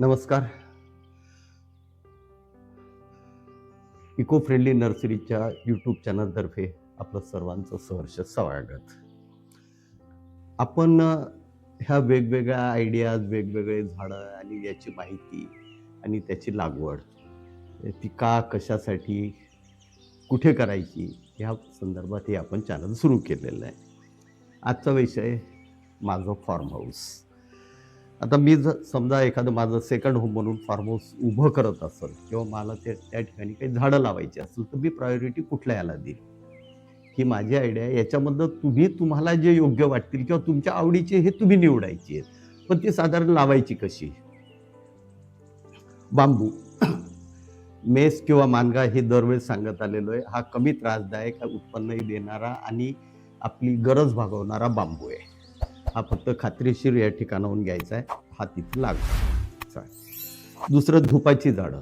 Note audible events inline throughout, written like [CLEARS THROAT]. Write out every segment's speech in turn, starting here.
नमस्कार. Eco friendly नर्सरीच्या YouTube चॅनलतर्फे आपलं सर्वांचं सहर्ष स्वागत. आपण ह्या वेगवेगळ्या आयडियाज वेगवेगळे झाडं आणि याची माहिती आणि त्याची लागवड ती का कशासाठी कुठे करायची ह्या संदर्भात हे आपण चॅनल सुरू केलेलं आहे. आजचा विषय माझं फार्म हाऊस आता मी जर समजा एखादं माझं सेकंड होम म्हणून फार्म हाऊस उभं करत असेल किंवा मला ते त्या ठिकाणी काही झाडं लावायची असेल तर मी प्रायोरिटी कुठल्या याला देईल ही माझी आयडिया आहे. याच्यामधलं तुम्ही तुम्हाला जे योग्य वाटतील किंवा तुमच्या आवडीचे हे तुम्ही निवडायची आहेत. पण ती साधारण लावायची कशी? बांबू. [COUGHS] मेस किंवा मानगा हे दरवेळेस सांगत आलेलो आहे. हा कमी त्रासदायक उत्पन्नही देणारा आणि आपली गरज भागवणारा बांबू आहे. हा फक्त खात्रीशीर या ठिकाणाहून घ्यायचा आहे. हा तिथे लागतो. दुसरं धुपाची झाडं.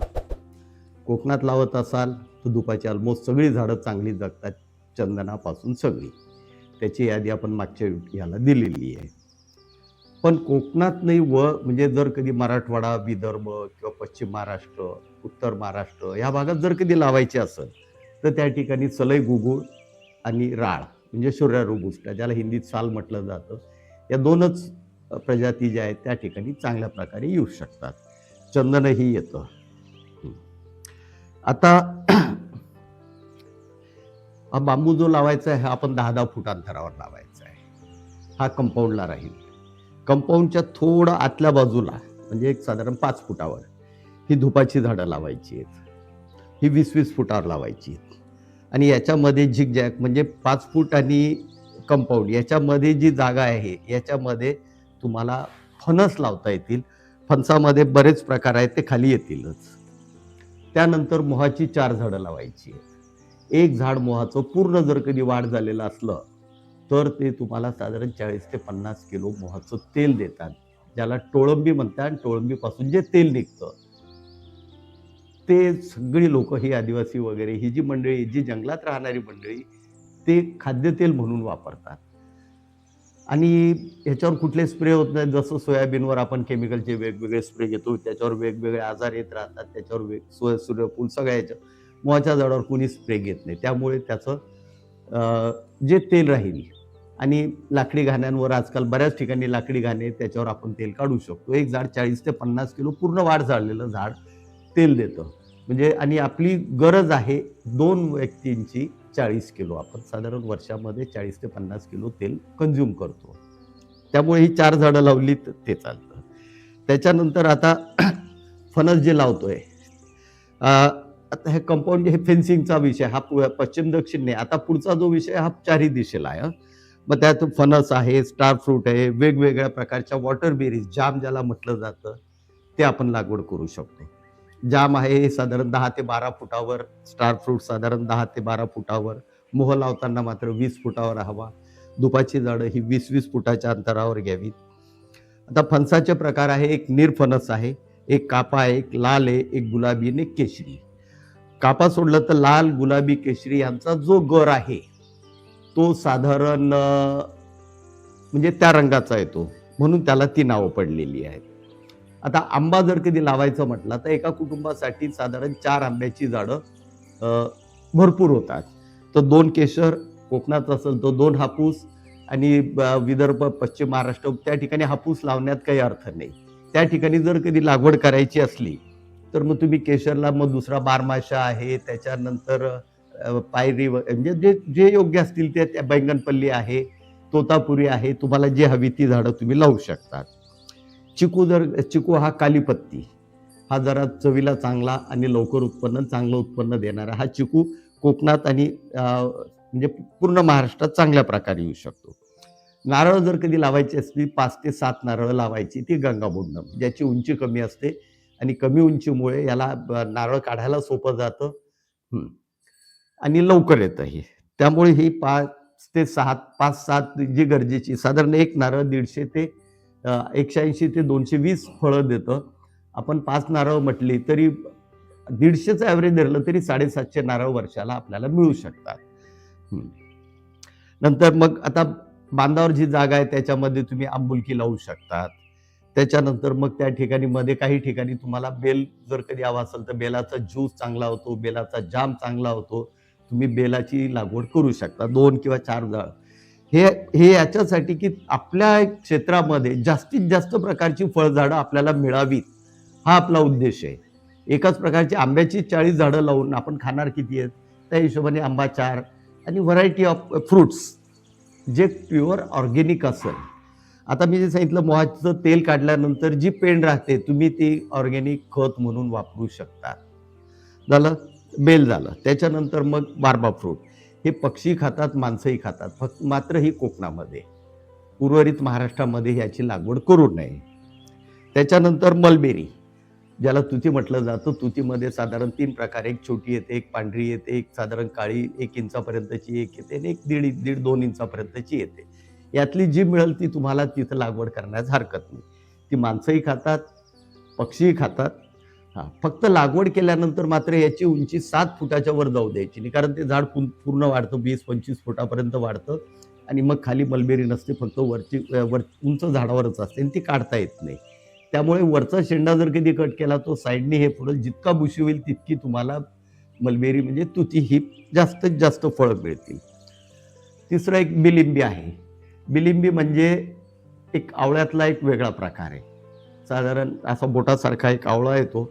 कोकणात लावत असाल तर धुपाची ऑलमोस्ट सगळी झाडं चांगली जगतात चंदनापासून सगळी. त्याची यादी आपण मागच्या याला दिलेली आहे. पण कोकणात नाही व म्हणजे जर कधी मराठवाडा विदर्भ किंवा पश्चिम महाराष्ट्र उत्तर महाराष्ट्र या भागात जर कधी लावायची असेल तर त्या ठिकाणी सलई गुगुळ आणि राळ म्हणजे शौर्या ज्याला हिंदीत साल म्हटलं जातं या दोनच प्रजाती ज्या आहेत त्या ठिकाणी चांगल्या प्रकारे येऊ शकतात. चंदनही येतं. आता [CLEARS THROAT] हा बांबू जो लावायचा आहे हा आपण दहा दहा फूट अंतरावर लावायचा आहे. हा कंपाऊंडला राहील. कंपाऊंडच्या थोडं आतल्या बाजूला म्हणजे एक साधारण पाच फुटावर ही धुपाची झाडं लावायची आहेत. ही वीस वीस फुटावर लावायची आहेत. आणि याच्यामध्ये झिगजॅग म्हणजे पाच फूट आणि कंपाऊंड याच्यामध्ये जी जागा आहे याच्यामध्ये तुम्हाला फणस लावता येतील. फणसामध्ये बरेच प्रकार आहेत ते खाली येतीलच. त्यानंतर मोहाची चार झाडं लावायची आहेत. एक झाड मोहाचं पूर्ण जर कधी वाढ झालेलं असलं तर ते तुम्हाला साधारण चाळीस ते पन्नास किलो मोहाचं तेल देतात. ज्याला टोळंबी म्हणतात आणि टोळंबीपासून जे तेल निघतं. ते सगळी लोक ही आदिवासी वगैरे ही जी मंडळी जी जंगलात राहणारी मंडळी ते खाद्यतेल म्हणून वापरतात. आणि ह्याच्यावर कुठले स्प्रे होत नाहीत. जसं सोयाबीनवर आपण केमिकलचे वेगवेगळे स्प्रे घेतो त्याच्यावर वेगवेगळे आजार येत राहतात त्याच्यावर वेग सोय सूर्यफूल सगळ्या ह्याच्या मुळाच्या झाडावर कोणी स्प्रे घेत नाही. त्यामुळे त्याचं जे तेल राहील आणि लाकडी घाण्यांवर आजकाल बऱ्याच ठिकाणी लाकडी घाणे त्याच्यावर आपण तेल काढू शकतो. एक झाड चाळीस ते पन्नास किलो पूर्ण वाढ झालेलं झाड तेल देतं. म्हणजे आणि आपली गरज आहे दोन व्यक्तींची चाळीस किलो. आपण साधारण वर्षामध्ये चाळीस ते पन्नास किलो तेल कंझ्युम करतो. त्यामुळे ही चार झाडं लावली तर ते चालतं. त्याच्यानंतर आता [CLEARS THROAT] फणस जे लावतोय आता हे कंपाऊंड हे फेन्सिंगचा विषय हा पु- पश्चिम दक्षिण नाही आता पुढचा जो विषय हा चारही दिशेला आहे मग त्यात फणस आहे स्टार फ्रूट आहे वेगवेगळ्या प्रकारच्या वॉटर बेरीज जाम ज्याला म्हटलं जातं ते आपण लागवड करू शकतो. जाम आहे हे साधारण दहा ते बारा फुटावर स्टार फ्रूट साधारण दहा ते बारा फुटावर मोह लावताना मात्र वीस फुटावर हवा. दुपाची झाडं ही वीस वीस फुटाच्या अंतरावर घ्यावीत. आता फणसाचे प्रकार आहे एक निरफणस आहे एक कापा आहे एक लाल आहे एक गुलाबी आणि एक केशरी. कापा सोडलं तर लाल गुलाबी केशरी यांचा जो गर आहे तो साधारण म्हणजे त्या रंगाचा येतो. म्हणून त्याला ती नावं पडलेली आहेत. आता आंबा जर कधी लावायचं म्हटलं तर एका कुटुंबासाठी साधारण चार आंब्याची झाडं भरपूर होतात. तर दोन केशर कोकणात असेल तर दोन हापूस आणि ब- विदर्भ पश्चिम महाराष्ट्र त्या ठिकाणी हापूस लावण्यात काही अर्थ नाही. त्या ठिकाणी जर कधी लागवड करायची असली तर मग तुम्ही केशरला मग दुसरा बारमाशा आहे त्याच्यानंतर पायरी म्हणजे जे जे योग्य असतील ते त्या बैंगनपल्ली आहे तोतापुरी आहे तुम्हाला जे हवी ती झाडं तुम्ही लावू शकतात. चिकू जर चिकू हा कालीपत्ती हा जरा चवीला चांगला आणि लवकर उत्पन्न चांगलं उत्पन्न देणारा हा चिकू कोकणात आणि म्हणजे पूर्ण महाराष्ट्रात चांगल्या प्रकारे येऊ शकतो. नारळ जर कधी लावायची असली पाच ते सात नारळ लावायची ती गंगाबोंडम ज्याची उंची कमी असते आणि कमी उंचीमुळे याला नारळ काढायला सोपं जातं. आणि लवकर येतं हे. त्यामुळे ही पाच ते सात पाच सात जी गरजेची साधारण एक नारळ दीडशे ते एकशे ऐंशी ते दोनशे वीस फळं देतं. आपण पाच नारळ म्हटली तरी दीडशेचं ॲव्हरेज धरलं तरी साडेसातशे नारळ वर्षाला आपल्याला मिळू शकतात. नंतर मग आता बांधावर जी जागा आहे त्याच्यामध्ये तुम्ही आंबुलकी लावू शकतात. त्याच्यानंतर मग त्या ठिकाणी मध्ये काही ठिकाणी तुम्हाला बेल जर कधी हवा असेल तर बेलाचा ज्यूस चांगला होतो बेलाचा जाम चांगला होतो. तुम्ही बेलाची लागवड करू शकता. दोन किंवा चार जाळ हे हे याच्यासाठी की आपल्या क्षेत्रामध्ये जास्तीत जास्त प्रकारची फळझाडं आपल्याला मिळावीत हा आपला उद्देश आहे. एकाच प्रकारची आंब्याची चाळीस झाडं लावून आपण खाणार किती आहेत? त्या हिशोबाने आंबा चार आणि व्हरायटी ऑफ फ्रुट्स जे प्युअर ऑर्गेनिक असेल. आता मी जे सांगितलं मोहाचं तेल काढल्यानंतर जी पेंड राहते तुम्ही ती ऑर्गेनिक खत म्हणून वापरू शकता. झालं? बेल झालं. त्याच्यानंतर मग बार्बा फ्रूट. हे पक्षी खातात माणसंही खातात. फक्त मात्र ही कोकणामध्ये. उर्वरित महाराष्ट्रामध्ये याची लागवड करू नये. त्याच्यानंतर मलबेरी ज्याला तुती म्हटलं जातं. तुतीमध्ये साधारण तीन प्रकार. एक छोटी येते एक पांढरी येते एक साधारण काळी एक इंचापर्यंतची एक येते आणि एक दीड दीड दोन इंचापर्यंतची येते. यातली जी मिळेल ती तुम्हाला तिथं लागवड करण्यास हरकत नाही. ती माणसंही खातात पक्षीही खातात. हां फक्त लागवड केल्यानंतर मात्र याची उंची सात फुटाच्या वर जाऊ द्यायची नाही कारण ते झाड पूर्ण वाढतं वीस पंचवीस फुटापर्यंत वाढतं आणि मग खाली मलबेरी नसते फक्त वरची वर उंच झाडावरच असते आणि ती काढता येत नाही. त्यामुळे वरचा शेंडा जर कधी कट केला तो साईडने हे फुलं जितका बुशी होईल तितकी तुम्हाला मलबेरी म्हणजे तुती ही जास्तीत जास्त फळं मिळतील. तिसरं एक बिलिंबी आहे. बिलिंबी म्हणजे एक आवळ्यातला एक वेगळा प्रकार आहे. साधारण असा बोटासारखा एक आवळा येतो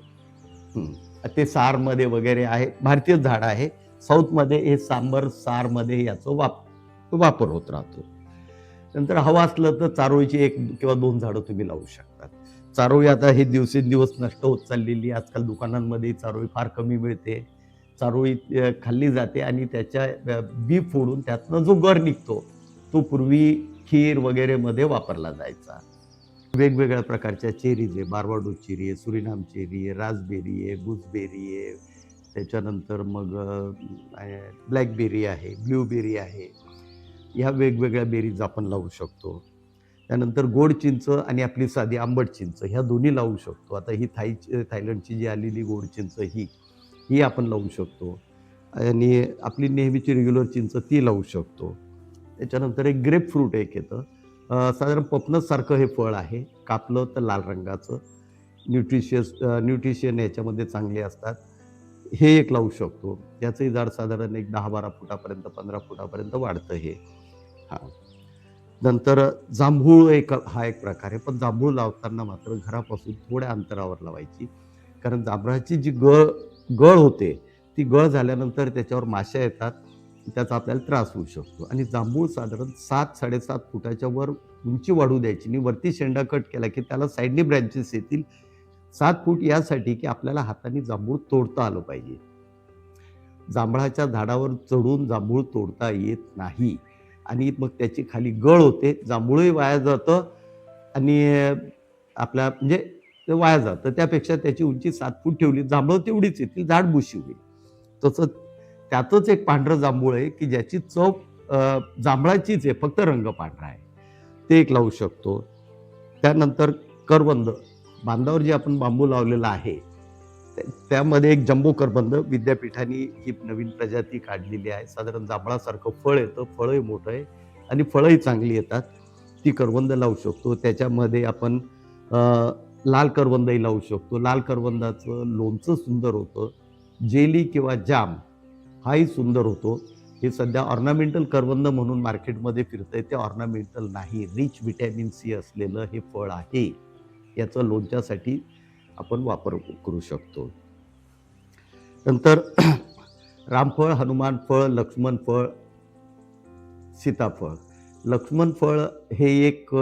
ते सारमध्ये वगैरे आहे. भारतीय झाड आहे. साऊथमध्ये हे सांबर सारमध्ये याचं वाप वापर होत राहतो. नंतर हवा असलं तर चारोळीची एक किंवा दोन झाडं तुम्ही लावू शकतात. चारोळी आता हे दिवसेंदिवस नष्ट होत चाललेली आजकाल दुकानांमध्ये चारोळी फार कमी मिळते. चारोळी खाल्ली जाते आणि त्याच्या बी फोडून त्यातनं जो गर निघतो तो पूर्वी खीर वगैरेमध्ये वापरला जायचा. वेगवेगळ्या प्रकारच्या चेरीज आहे. बारवाडो चेरी आहे सुरिनाम चेरी आहे राजबेरी आहे गुजबेरी आहे. त्याच्यानंतर मग ब्लॅकबेरी आहे ब्ल्यूबेरी आहे. ह्या वेगवेगळ्या बेरीज आपण लावू शकतो. त्यानंतर गोड चिंच आणि आपली साधी आंबट चिंच ह्या दोन्ही लावू शकतो. आता ही थाई थायलंडची जी आलेली गोड चिंच ही ही आपण लावू शकतो. आणि आपली नेहमीची रेग्युलर चिंच ती लावू शकतो. त्याच्यानंतर एक ग्रेप फ्रूट एक येतं. साधारण पपनससारखं हे फळ आहे. कापलं तर लाल रंगाचं. न्यूट्रिशियस न्यूट्रिशियन याच्यामध्ये चांगले असतात. हे एक लावू शकतो. याचंही झाड साधारण एक दहा बारा फुटापर्यंत पंधरा फुटापर्यंत वाढतं हे. हां. नंतर जांभूळ एक हा एक प्रकार आहे. पण जांभूळ लावताना मात्र घरापासून थोड्या अंतरावर लावायची. कारण जांभळाची जी गळ गळ होते ती गळ झाल्यानंतर त्याच्यावर माश्या येतात. त्याचा आपल्याला त्रास होऊ शकतो. आणि जांभूळ साधारण सात साडेसात फुटाच्या वर उंची वाढू द्यायची. आणि वरती शेंडा कट केला की त्याला साईडनी ब्रँचेस येतील. सात फूट यासाठी की आपल्याला हाताने जांभूळ तोडता आलं पाहिजे. जांभळाच्या झाडावर चढून जांभूळ तोडता येत नाही. आणि मग त्याची खाली गळ होते. जांभूळही वाया जातं. आणि आपल्या म्हणजे ते वाया जातं. त्यापेक्षा त्याची उंची सात फूट ठेवली. जांभळं तेवढीच येतील. झाड बुशी होईल. तसं त्यातच एक पांढरं जांभूळ आहे की ज्याची चव जांभळाचीच आहे फक्त रंग पांढरा आहे. ते एक लावू शकतो. त्यानंतर करवंद बांधावर जे आपण बांबू लावलेला आहे त्यामध्ये एक जम्बो करबंद. विद्यापीठाने ही नवीन प्रजाती काढलेली आहे. साधारण जांभळासारखं फळ येतं. फळही मोठं आहे आणि फळंही चांगली येतात. ती करवंद लावू शकतो. त्याच्यामध्ये आपण लाल करवंदही लावू शकतो. लाल करवंदाचं लोणचं सुंदर होतं. जेली किंवा जाम हाही सुंदर होतो. हे सध्या ऑर्नामेंटल करवंद म्हणून मार्केटमध्ये फिरतंय. ते ऑर्नामेंटल नाही. रिच व्हिटॅमिन सी असलेलं हे फळ आहे. याचं लोणच्यासाठी आपण वापर करू शकतो. नंतर [CLEARS THROAT] रामफळ हनुमान फळ लक्ष्मण फळ सीताफळ. लक्ष्मण फळ हे एक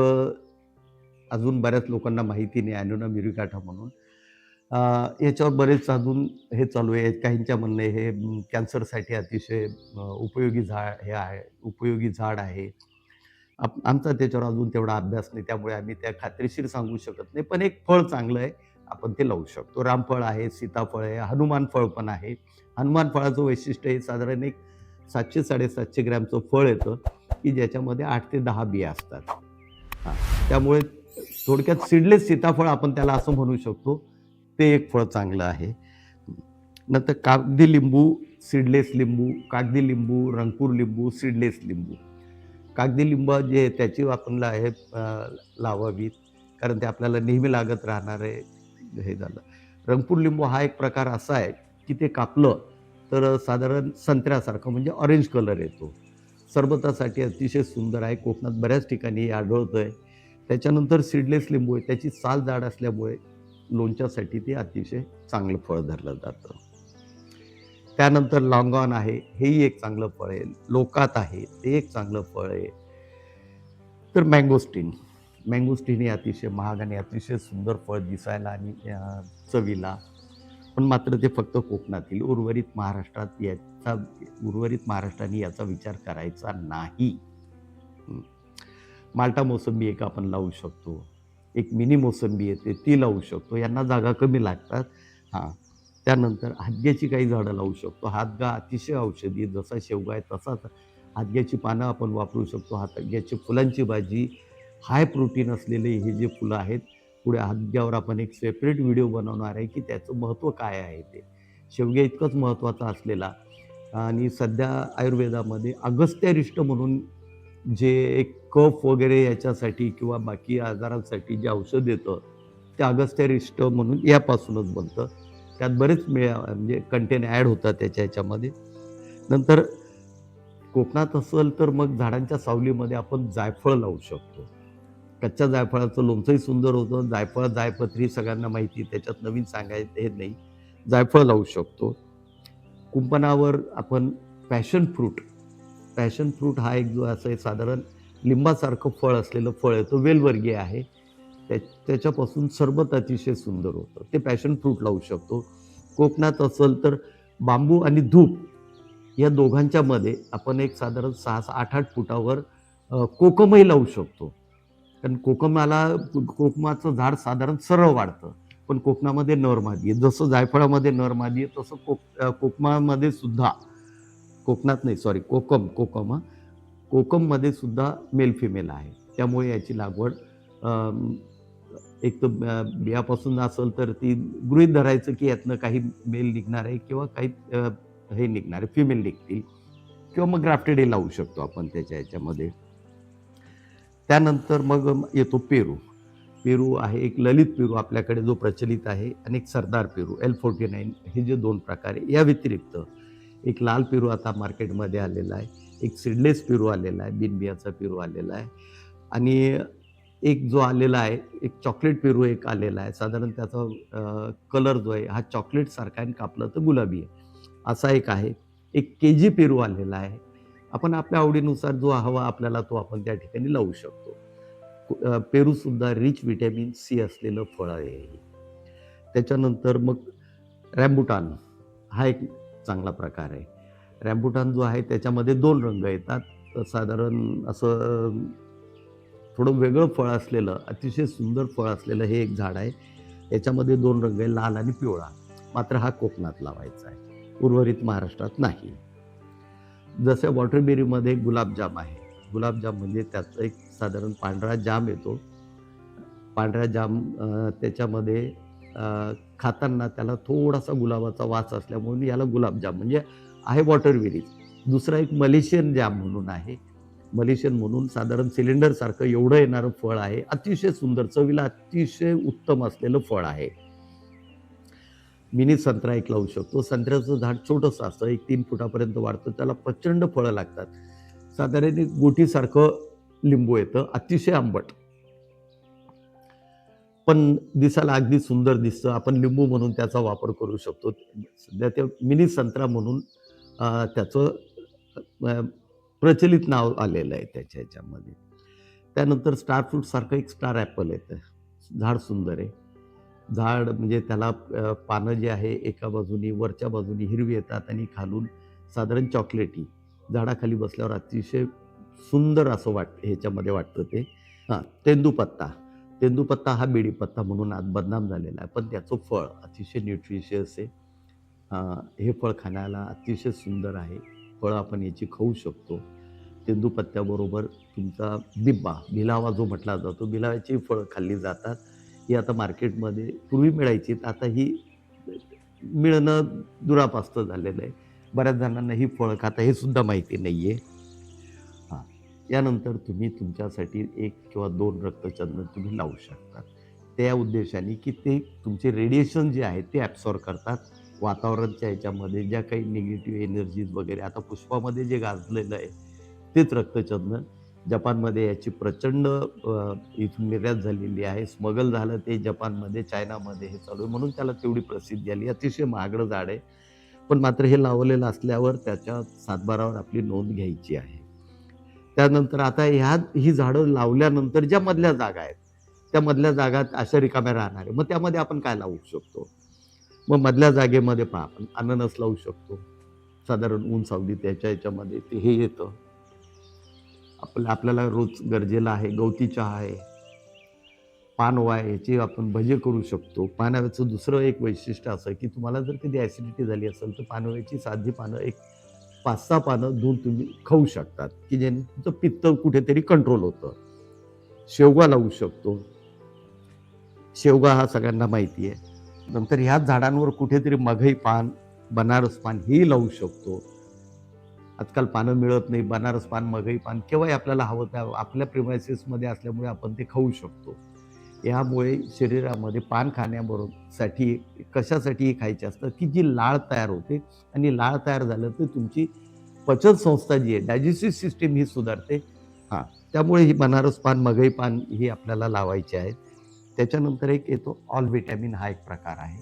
अजून बऱ्याच लोकांना माहिती नाही. ॲन्युना मिरिकाठा म्हणून. याच्यावर बरेच अजून हे चालू आहे. काहींच्या म्हणणे हे कॅन्सरसाठी अतिशय उपयोगी झाड हे आहे उपयोगी झाड आहे. आप आमचा त्याच्यावर अजून तेवढा अभ्यास नाही. त्यामुळे आम्ही त्या खात्रीशीर सांगू शकत नाही. पण एक फळ चांगलं आहे. आपण ते लावू शकतो. रामफळ आहे सीताफळ आहे हनुमान फळ पण आहे. हनुमान फळाचं वैशिष्ट्य हे साधारण एक सातशे साडेसातशे ग्रॅमचं फळ येतं की ज्याच्यामध्ये आठ ते दहा बिया असतात. हां. त्यामुळे थोडक्यात सीडलेस सीताफळ आपण त्याला असं म्हणू शकतो ते एक फळ चांगलं आहे. नंतर कागदी लिंबू सीडलेस लिंबू कागदी लिंबू रंगपूर लिंबू सीडलेस लिंबू. कागदी लिंब जे त्याची आपण आहे लावावीत. कारण ते आपल्याला नेहमी लागत राहणारे हे झालं. रंगपूर लिंबू हा एक प्रकार असा आहे की ते कापलं तर साधारण संत्र्यासारखं म्हणजे ऑरेंज कलर येतो. सरबतासाठी अतिशय सुंदर आहे. कोकणात बऱ्याच ठिकाणी आढळतं आहे त्याच्यानंतर सीडलेस लिंबू आहे. त्याची साल जाड असल्यामुळे लोणच्यासाठी ते अतिशय चांगलं फळ धरलं जातं. त्यानंतर लॉंगॉन आहे हेही एक चांगलं फळ आहे. लोकात आहे ते एक चांगलं फळ आहे. तर मँगोस्टीन. मँगोस्टीन हे अतिशय महाग आणि अतिशय सुंदर फळ दिसायला आणि चवीला. पण मात्र ते फक्त कोकणातील उर्वरित महाराष्ट्रात याचा उर्वरित महाराष्ट्राने याचा विचार करायचा नाही. माल्टा मोसंबी एक आपण लावू शकतो. एक मिनी मोसंबी येते ती लावू शकतो. यांना जागा कमी लागतात. हां. त्यानंतर हादग्याची काही झाडं लावू शकतो. हादगा अतिशय औषधी आहे. जसा शेवगा आहे तसाच हादग्याची पानं आपण वापरू शकतो. हातग्याची फुलांची भाजी हाय प्रोटीन असलेले हे जे फुलं आहेत पुढे हादग्यावर आपण एक सेपरेट व्हिडिओ बनवणार आहे की त्याचं महत्त्व काय आहे ते. शेवग्या इतकंच महत्त्वाचं असलेला. आणि सध्या आयुर्वेदामध्ये अगस्त्यारिष्ट म्हणून जे एक कफ वगैरे याच्यासाठी किंवा बाकी आजारांसाठी जे औषध येतं ते अगस्त्यारिष्ट म्हणून यापासूनच बनतं. त्यात बरेच मिळा म्हणजे कंटेन ॲड होतात त्याच्या ह्याच्यामध्ये नंतर कोकणात असेल तर मग झाडांच्या सावलीमध्ये आपण जायफळ लावू शकतो. कच्च्या जायफळाचं लोणचंही सुंदर होतं. जायफळ जायपत्री सगळ्यांना माहिती त्याच्यात नवीन सांगायचं हे नाही. जायफळ लावू शकतो. कुंपणावर आपण पॅशन फ्रूट पॅशन फ्रूट हा एक जो असं आहे साधारण लिंबासारखं फळ असलेलं फळ आहे तो वेलवर्गीय आहे. त्या त्याच्यापासून सरबत अतिशय सुंदर होतं. ते पॅशन फ्रूट लावू शकतो. कोकणात असेल तर बांबू आणि धूप या दोघांच्यामध्ये आपण एक साधारण सहा आठ आठ फुटावर कोकमही लावू शकतो. कारण कोकमाला कोकमाचं झाड साधारण सरळ वाढतं. पण कोकणामध्ये नरमादी आहे. जसं जायफळामध्ये नरमादी आहे तसं कोक कोकमामध्ये सुद्धा कोकणात नाही सॉरी कोकम कोकम हां. कोकममध्ये सुद्धा मेल फिमेल आहे. त्यामुळे याची लागवड एक तर बियापासून असेल तर ती गृहीत धरायचं की यातनं काही मेल निघणार आहे किंवा काही हे निघणार आहे फिमेल निघतील किंवा मग ग्राफ्टेड हे लावू शकतो आपण त्याच्या ह्याच्यामध्ये त्यानंतर मग येतो पेरू. पेरू आहे एक ललित पेरू आपल्याकडे जो प्रचलित आहे आणि एक सरदार पेरू एल फोर्टी नाईन हे जे दोन प्रकार आहे या व्यतिरिक्त एक लाल पेरू आता मार्केटमध्ये आलेला आहे एक सीडलेस पेरू आलेला आहे बिनबियाचा पेरू आलेला आहे. आणि एक जो आलेला आहे एक चॉकलेट पेरू एक आलेला आहे. साधारण त्याचा कलर जो आहे हा चॉकलेटसारखा आहे आणि कापलं तर गुलाबी आहे. असा एक आहे. एक के जी पेरू आलेला आहे. आपण आपल्या आवडीनुसार जो हवा आपल्याला तो आपण त्या ठिकाणी लावू शकतो. पेरूसुद्धा रिच व्हिटॅमिन सी असलेलं फळ आहे. त्याच्यानंतर मग रॅम्बुटान. हा एक चांगला प्रकार आहे. रॅम्बुटान जो आहे त्याच्यामध्ये दोन रंग येतात. साधारण असं थोडं वेगळं फळ असलेलं अतिशय सुंदर फळ असलेलं हे एक झाड आहे. याच्यामध्ये दोन रंग आहे लाल आणि पिवळा. मात्र हा कोकणात लावायचा आहे. उर्वरित महाराष्ट्रात नाही. जसं वॉटरबेरीमध्ये गुलाबजाम आहे. गुलाबजाम म्हणजे त्याचं एक साधारण पांढरा जाम येतो. पांढरा जाम त्याच्यामध्ये खाताना त्याला थोडासा गुलाबाचा वास असल्यामुळे याला गुलाबजाम म्हणजे आहे वॉटर विरीज दुसरा एक मलेशियन जाम म्हणून आहे. मलेशियन म्हणून साधारण सिलेंडरसारखं एवढं येणारं फळ आहे. अतिशय सुंदर चवीला अतिशय उत्तम असलेलं फळ आहे. मिनी संत्रा एक लावू शकतो. संत्र्याचं झाड छोटंसं असतं एक तीन फुटापर्यंत वाढतं. त्याला प्रचंड फळं लागतात. साधारण एक गोटीसारखं लिंबू येतं अतिशय आंबट. पण दिसायला अगदी सुंदर दिसतं. आपण लिंबू म्हणून त्याचा वापर करू शकतो. सध्या ते मिनी संत्रा म्हणून त्याचं प्रचलित नाव आलेलं आहे त्याच्या ह्याच्यामध्ये. त्यानंतर स्टार फ्रूटसारखं एक स्टार ॲपल येतं झाड सुंदर आहे. झाड म्हणजे त्याला पानं जे आहे एका बाजूनी वरच्या बाजूनी हिरवी येतात आणि खालून साधारण चॉकलेटी. झाडाखाली बसल्यावर अतिशय सुंदर असं वाट ह्याच्यामध्ये वाटतं ते. हां तेंदूपत्ता. तेंदूपत्ता हा बेडीपत्ता म्हणून आज बदनाम झालेला आहे. पण त्याचं फळ अतिशय न्यूट्रिशियस आहे. हे फळ खाण्याला अतिशय सुंदर आहे. फळं आपण याची खाऊ शकतो. तेंदूपत्त्याबरोबर तुमचा बिब्बा भिलावा जो म्हटला जातो भिलाव्याची फळं खाल्ली जातात. ही आता मार्केटमध्ये पूर्वी मिळायची. आता ही मिळणं दुरापास्त झालेलं आहे. बऱ्याच जणांना ही फळं खाता हे सुद्धा माहिती नाही आहे यानंतर तुम्ही तुमच्यासाठी एक किंवा दोन रक्तचंदन तुम्ही लावू शकता. त्या उद्देशाने की ते तुमचे रेडिएशन जे आहे ते ॲब्सॉर्ब करतात. वातावरणाच्या ह्याच्यामध्ये ज्या काही निगेटिव्ह एनर्जीज वगैरे आता पुष्पामध्ये जे गाजलेलं आहे तेच रक्तचंदन. जपानमध्ये याची प्रचंड इथून निर्यात झालेली आहे. स्मगल झालं ते जपानमध्ये चायनामध्ये हे चालू आहे. म्हणून त्याला तेवढी प्रसिद्धी आली. अतिशय महागडं झाड आहे. पण मात्र हे लावलेलं असल्यावर त्याच्या सातबारावर आपली नोंद घ्यायची आहे. त्यानंतर आता ह्या ही झाडं लावल्यानंतर ज्या मधल्या जागा आहेत त्या मधल्या जागात अशा रिकाम्या राहणार आहे मग त्यामध्ये आपण काय लावू शकतो? मग मधल्या जागेमध्ये पहा आपण अननस लावू शकतो. साधारण ऊन सावली त्याच्या याच्यामध्ये ते हे येतं. आपलं आपल्याला रोज गरजेला आहे गवती चहा आहे पानवा याची आपण भजे करू शकतो. पानव्याचं दुसरं एक वैशिष्ट्य असं की तुम्हाला जर कधी ॲसिडिटी झाली असेल तर पानव्याची साधी पानं एक पाच सहा पानं दूध तुम्ही खाऊ शकतात की ज्याने तुमचं पित्त कुठेतरी कंट्रोल होतं. शेवगा लावू शकतो. शेवगा हा सगळ्यांना माहिती आहे. नंतर ह्याच झाडांवर कुठेतरी मघई पान बनारस पान हे लावू शकतो. आजकाल पानं मिळत नाही बनारस पान मघई पान केव्हाही आपल्याला हवं त्या आपल्या प्रिमायसेसमध्ये असल्यामुळे आपण ते खाऊ शकतो. यामुळे शरीरामध्ये पान खाण्याबरोबरसाठी कशासाठी खायचे असतं की जी लाळ तयार होते आणि लाळ तयार झालं तर तुमची पचन संस्था जी आहे डायजेस्टिव्ह सिस्टीम ही सुधारते. हां त्यामुळे ही बनारस पान मगई पान ही आपल्याला लावायची आहेत. त्याच्यानंतर एक येतो ऑल व्हिटॅमिन हा एक प्रकार आहे.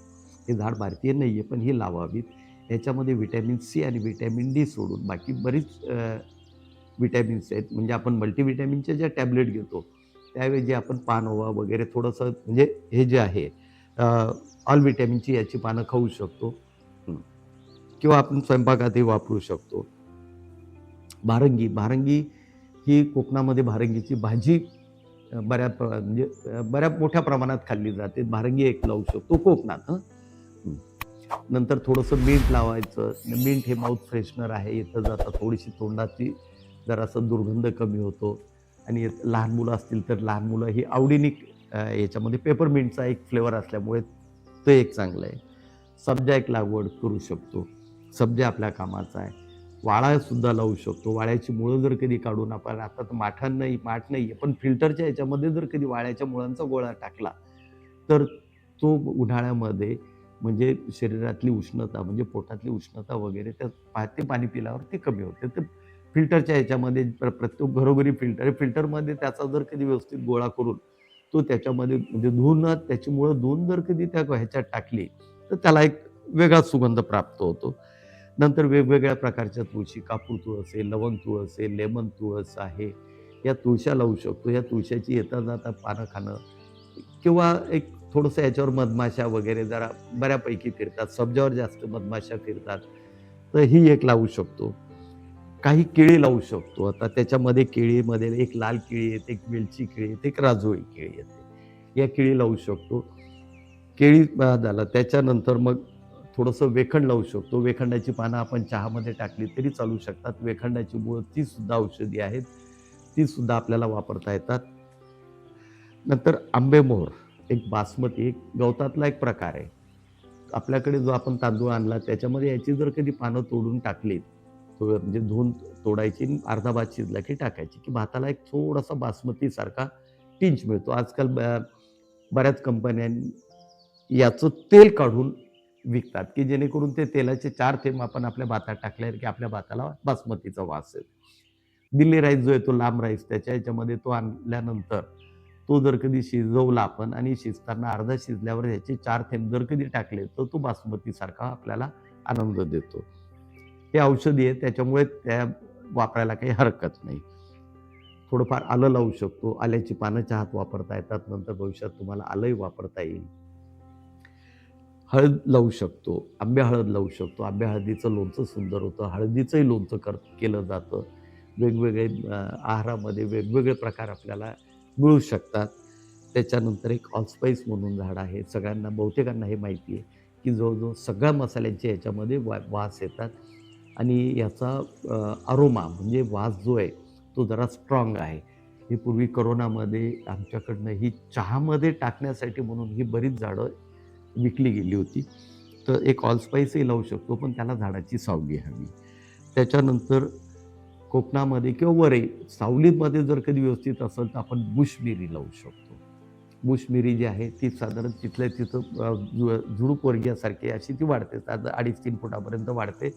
हे झाड भारतीय नाही आहे पण ही लावावीत. याच्यामध्ये व्हिटॅमिन सी आणि व्हिटॅमिन डी सोडून बाकी बरीच व्हिटॅमिन्स आहेत. म्हणजे आपण मल्टीव्हिटॅमिनच्या ज्या टॅबलेट घेतो त्याऐवजी आपण पानोवा वगैरे थोडंसं म्हणजे हे जे आहे ऑल व्हिटॅमिनची याची पानं खाऊ शकतो. किंवा आपण स्वयंपाकातही वापरू शकतो. भारंगी भारंगी ही कोकणामध्ये भारंगीची भाजी बऱ्या प्र- म्हणजे बऱ्या मोठ्या प्रमाणात खाल्ली जाते. भारंगी एक लावू शकतो कोकणात. नंतर थोडंसं मीठ लावायचं. मीठ हे माउथ फ्रेशनर आहे. येतं जाता थोडीशी तोंडाची जरासं दुर्गंध कमी होतो. आणि लहान मुलं असतील तर लहान मुलं ही आवडीने याच्यामध्ये पेपरमिंटचा एक फ्लेवर असल्यामुळे ते एक चांगलं आहे. सब्जा एक लागवड करू शकतो. सब्जा आपल्या कामाचा आहे. वाळासुद्धा लावू शकतो. वाळ्याची मुळं जर कधी काढून आपण आता तर माठान नाही माठ नाही आहे पण फिल्टरच्या याच्यामध्ये जर कधी वाळ्याच्या मुळांचा गोळा टाकला तर तो उन्हाळ्यामध्ये म्हणजे शरीरातली उष्णता म्हणजे पोटातली उष्णता वगैरे त्या ते पाणी पिल्यावर ते कमी होते. तर फिल्टरच्या ह्याच्यामध्ये प्र प्रत्येक घरोघरी फिल्टर फिल्टरमध्ये त्याचा जर कधी व्यवस्थित गोळा करून तो त्याच्यामध्ये म्हणजे धुवून त्याची मुळं धुवून जर कधी त्या ह्याच्यात टाकली तर त्याला एक वेगळाच सुगंध प्राप्त होतो. नंतर वेगवेगळ्या प्रकारच्या तुळशी कापूर तुळस आहे लवंग तुळस आहे लेमन तुळस आहे. या तुळशा लावू शकतो. या तुळशाची येता जाता पानं खाणं किंवा एक थोडंसं याच्यावर मधमाशा वगैरे जरा बऱ्यापैकी फिरतात. सब्जावर जास्त मधमाशा फिरतात. तर ही एक लावू शकतो. काही केळी लावू शकतो. आता त्याच्यामध्ये केळीमध्ये एक लाल केळी येते एक वेलची केळी येते एक राजोळी केळी येते. या केळी लावू शकतो. केळी झाला त्याच्यानंतर मग थोडंसं वेखंड लावू शकतो. वेखंडाची पानं आपण चहामध्ये टाकली तरी चालू शकतात. वेखंडाची मुळं ती सुद्धा औषधी आहेत. ती सुद्धा आपल्याला वापरता येतात. नंतर आंबेमोहर एक बासमती एक गवतातला एक प्रकार आहे. आपल्याकडे जो आपण तांदूळ आणला त्याच्यामध्ये याची जर कधी पानं तोडून टाकलीत म्हणजे धुवून तोडायची अर्धा भात शिजला की टाकायची की भाताला एक थोडासा बासमतीसारखा टिंच मिळतो. आजकाल ब- बऱ्याच कंपन्यांनी याचं तेल काढून विकतात की जेणेकरून ते तेलाचे चार थेंब आपण आपल्या भातात टाकले की आपल्या भाताला बासमतीचा वास येतो. दिल्ली राईस जो आहे तो लांब राईस त्याच्या याच्यामध्ये तो आणल्यानंतर तो जर कधी शिजवला आपण आणि शिजताना अर्धा शिजल्यावर याचे चार थेंब जर कधी टाकले तर तो बासमतीसारखा आपल्याला आनंद देतो. हे औषधी आहे त्याच्यामुळे त्या वापरायला काही हरकत नाही. थोडंफार आलं लावू शकतो. आल्याची पानं चहात वापरता येतात नंतर भविष्यात तुम्हाला आलंही वापरता येईल. हळद लावू शकतो. आंब्या हळद लावू शकतो. आंब्या हळदीचं लोणचं सुंदर होतं. हळदीचंही लोणचं कर केलं जातं. वेगवेगळे आहारामध्ये वेगवेगळे प्रकार आपल्याला मिळू शकतात. त्याच्यानंतर एक ऑलस्पाईस म्हणून झाड आहे. सगळ्यांना बहुतेकांना हे माहिती आहे की जवळजवळ सगळ्या मसाल्यांचे याच्यामध्ये वा वास येतात. आणि याचा अरोमा म्हणजे वास जो आहे तो जरा स्ट्रॉंग आहे. ही पूर्वी करोनामध्ये आमच्याकडनं ही चहामध्ये टाकण्यासाठी म्हणून ही बरीच झाडं विकली गेली होती. तर एक ऑलस्पाईसही लावू शकतो पण त्याला झाडाची सावली हवी. त्याच्यानंतर कोकणामध्ये किंवा वरही सावलीमध्ये जर कधी व्यवस्थित असेल तर आपण बुशमिरी लावू शकतो. बुशमिरी जी आहे ती साधारण तिथल्या तिथं झुडूप वर्गीयासारखी अशी ती वाढते. साधारण अडीच तीन फुटापर्यंत वाढते.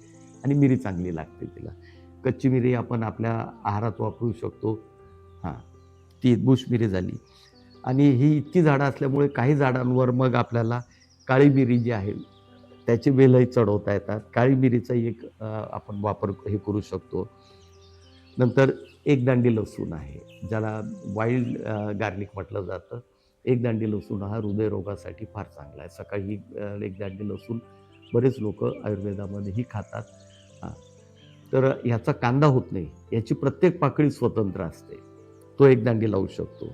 आणि मिरी चांगली लागते तिला. कच्ची मिरी आपण आपल्या आहारात वापरू शकतो. हां ती बुशमिरी झाली. आणि ही इतकी झाडं असल्यामुळे काही झाडांवर मग आपल्याला काळी मिरी जी आहे त्याची वेलही चढवता येतात. काळी मिरीचा एक आपण वापर हे करू शकतो. नंतर एक दांडी लसूण आहे ज्याला वाईल्ड गार्लिक म्हटलं जातं. एक दांडी लसूण हा हृदयरोगासाठी फार चांगला आहे. सकाळी एक दांडी लसूण बरेच लोक आयुर्वेदामध्येही खातात. तर ह्याचा कांदा होत नाही. याची प्रत्येक पाकळी स्वतंत्र असते. तो एक दांडी लावू शकतो.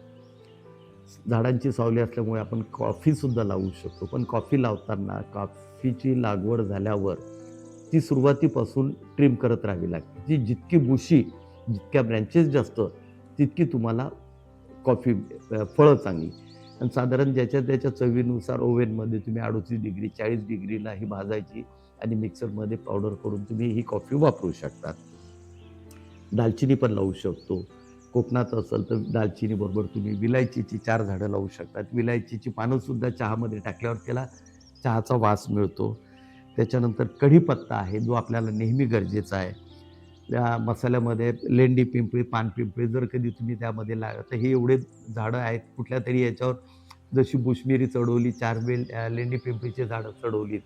झाडांची सावली असल्यामुळे आपण कॉफीसुद्धा लावू शकतो. पण कॉफी लावताना कॉफीची लागवड झाल्यावर ती सुरुवातीपासून ट्रिम करत राहावी लागते. ती जितकी बुशी जितक्या ब्रँचेस जास्त तितकी तुम्हाला कॉफी फळं चांगली. आणि साधारण ज्याच्या त्याच्या चवीनुसार ओव्हनमध्ये तुम्ही अडोतीस डिग्री चाळीस डिग्रीला ही भाजायची आणि मिक्सरमध्ये पावडर करून तुम्ही ही कॉफी वापरू शकता. दालचिनी पण लावू शकतो. कोकणात असेल तर दालचिनीबरोबर तुम्ही विलायचीची चार झाडं लावू शकतात. विलायचीची पानंसुद्धा चहामध्ये टाकल्यावर त्याला चहाचा वास मिळतो. त्याच्यानंतर कढीपत्ता आहे जो आपल्याला नेहमी गरजेचा आहे. त्या मसाल्यामध्ये लेंडी पिंपळी पानपिंपळी जर कधी तुम्ही त्यामध्ये लाग तर हे एवढे झाडं आहेत कुठल्या तरी याच्यावर जशी बुशमिरी चढवली चार वेल लेंडी पिंपळीची झाडं चढवलीत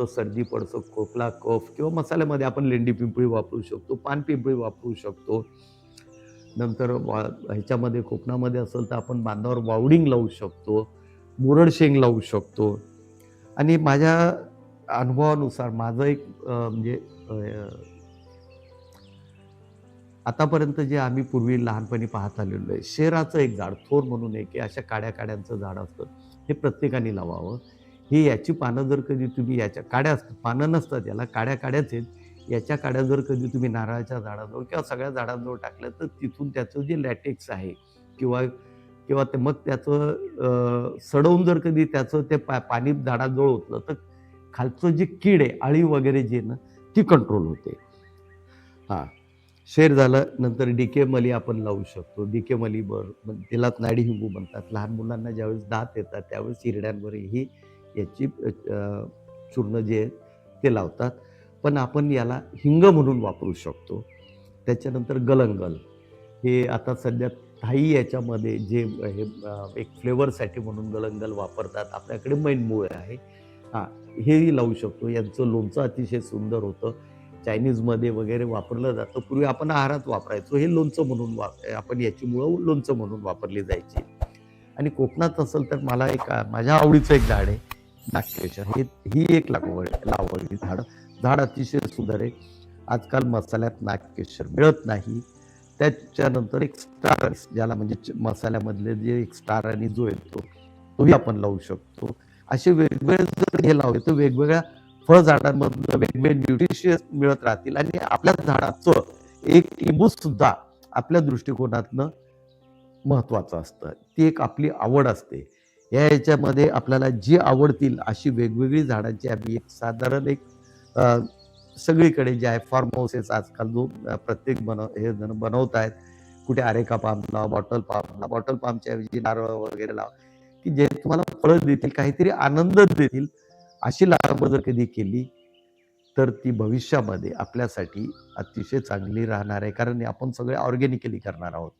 शकतो सर्दी पडतो खोकला कफ किंवा मसाल्यामध्ये आपण लेंडी पिंपळी वापरू शकतो पान पिंपळी वापरू शकतो. नंतर वा ह्याच्यामध्ये कोकणामध्ये असेल तर आपण बांधावर वावडिंग लावू शकतो मुरड शेंग लावू शकतो. आणि माझ्या अनुभवानुसार माझं एक म्हणजे आतापर्यंत जे आम्ही पूर्वी लहानपणी पाहत आलेलो आहे शेराचं एक झाड थोर म्हणून एक अशा काड्या काड्यांचं झाड असतं हे प्रत्येकाने लावावं. ही याची पानं जर कधी तुम्ही याच्या काड्या असतात पानं नसतात याला काड्या काड्याच आहेत. याच्या काड्या जर कधी तुम्ही नारळाच्या झाडाजवळ किंवा सगळ्या झाडांजवळ टाकल्या तर तिथून त्याचं जे लॅटेक्स आहे किंवा किंवा ते मग त्याचं सडवून जर कधी त्याचं ते पा पाणी झाडाजवळ ओतलं तर खालचं जे कीड आहे अळी वगैरे जे ना ती कंट्रोल होते. हां. शेर झालं नंतर डीके मली आपण लावू शकतो. डीके मली बर मग तिला नाडी हिंगू म्हणतात. लहान मुलांना ज्यावेळेस दात येतात त्यावेळेस हिरड्यांवरही याची चूर्ण जे ते लावतात. पण आपण याला हिंग म्हणून वापरू शकतो. त्याच्यानंतर गलंगल. हे आता सध्या थाई याच्यामध्ये जे हे एक फ्लेवरसाठी म्हणून गलंगल वापरतात. आपल्याकडे मैनमुळे आहे. हां हेही लावू शकतो. यांचं लोणचं अतिशय सुंदर होतं. चायनीजमध्ये वगैरे वापरलं जातं. पूर्वी आपण आहारात वापरायचो. हे लोणचं म्हणून वा आपण याची मुळं लोणचं म्हणून वापरली जायची. आणि कोकणात असेल तर मला एक माझ्या आवडीचं एक झाड आहे. नागकेशर हे ही एक लागवड लावलेली झाडं. झाड अतिशय सुंदर आहे. आजकाल मसाल्यात नागकेशर मिळत नाही. त्याच्यानंतर एक स्टार ज्याला म्हणजे मसाल्यामधले जे एक स्टार आणि जो येतो तोही आपण लावू शकतो. असे वेगवेगळे जर हे लावले तर वेगवेगळ्या फळझाडांमधून वेगवेगळे न्यूट्रिशियस मिळत राहतील आणि आपल्या झाडाचं एक लिंबू सुद्धा आपल्या दृष्टिकोनातनं महत्त्वाचं असतं. ती एक आपली आवड असते. या याच्यामध्ये आपल्याला जी आवडतील अशी वेगवेगळी झाडांची आम्ही एक साधारण एक सगळीकडे जे आहे फार्म हाऊसेस आजकाल जो प्रत्येक बनव हे जण बनवत आहेत. कुठे आरेका पाम लावा बॉटल पाम लावा बॉटल पामच्या ऐवजी नारळ वगैरे लावा. की जे तुम्हाला फळं देतील काहीतरी आनंद देतील अशी लागवड जर कधी केली तर ती भविष्यामध्ये आपल्यासाठी अतिशय चांगली राहणार आहे. कारण आपण सगळे ऑर्गॅनिकली करणार आहोत.